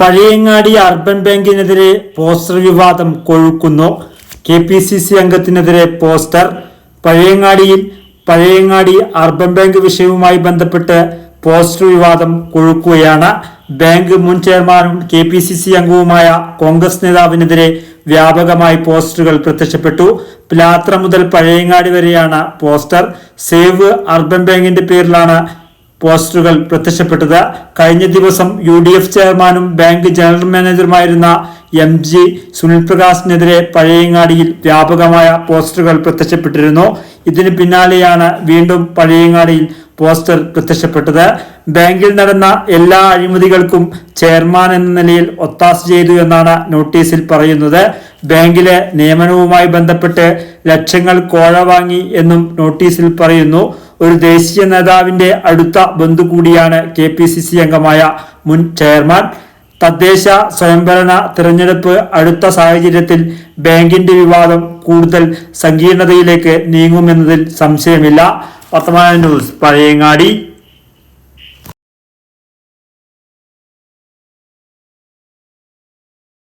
Pazhayangadi urban ബാങ്കിനെതിരെ poster വിവാദം കൊഴുക്കുന്നു. കെ പി സി സി അംഗത്തിനെതിരെ പോസ്റ്റർ. പഴയങ്ങാടിയിൽ പഴയങ്ങാടി അർബൻ ബാങ്ക് വിഷയവുമായി ബന്ധപ്പെട്ട് പോസ്റ്റർ വിവാദം കൊഴുക്കുകയാണ്. ബാങ്ക് മുൻ ചെയർമാനും കെ പി സി സി അംഗവുമായ കോൺഗ്രസ് നേതാവിനെതിരെ വ്യാപകമായി പോസ്റ്ററുകൾ പ്രത്യക്ഷപ്പെട്ടു. പ്ലാത്ര മുതൽ പഴയങ്ങാടി വരെയാണ് പോസ്റ്റർ. സേവ് അർബൻ ബാങ്കിന്റെ പേരിലാണ് പോസ്റ്ററുകൾ പ്രത്യക്ഷപ്പെട്ടത്. കഴിഞ്ഞ ദിവസം യു ഡി എഫ് ചെയർമാനും ബാങ്ക് ജനറൽ മാനേജറുമായിരുന്ന എം ജി സുനിൽ പ്രകാശിനെതിരെ പഴയങ്ങാടിയിൽ വ്യാപകമായ പോസ്റ്ററുകൾ പ്രത്യക്ഷപ്പെട്ടിരുന്നു. ഇതിന് പിന്നാലെയാണ് വീണ്ടും പഴയങ്ങാടിയിൽ പോസ്റ്റർ പ്രത്യക്ഷപ്പെട്ടത്. ബാങ്കിൽ നടന്ന എല്ലാ അഴിമതികൾക്കും ചെയർമാൻ എന്ന നിലയിൽ ഒത്താശ ചെയ്തു എന്നാണ് നോട്ടീസിൽ പറയുന്നത്. ബാങ്കിലെ നിയമനവുമായി ബന്ധപ്പെട്ട് ലക്ഷങ്ങൾ കോഴ വാങ്ങി എന്നും നോട്ടീസിൽ പറയുന്നു. ഒരു ദേശീയ നേതാവിന്റെ അടുത്ത ബന്ധു കൂടിയാണ് കെ പി സി സി അംഗമായ മുൻ ചെയർമാൻ. തദ്ദേശ സ്വയംഭരണ തിരഞ്ഞെടുപ്പ് അടുത്ത സാഹചര്യത്തിൽ ബാങ്കിന്റെ വിവാദം കൂടുതൽ സങ്കീർണതയിലേക്ക് നീങ്ങുമെന്നതിൽ സംശയമില്ല. വർത്തമാന ന്യൂസ് പഴയങ്ങാടി.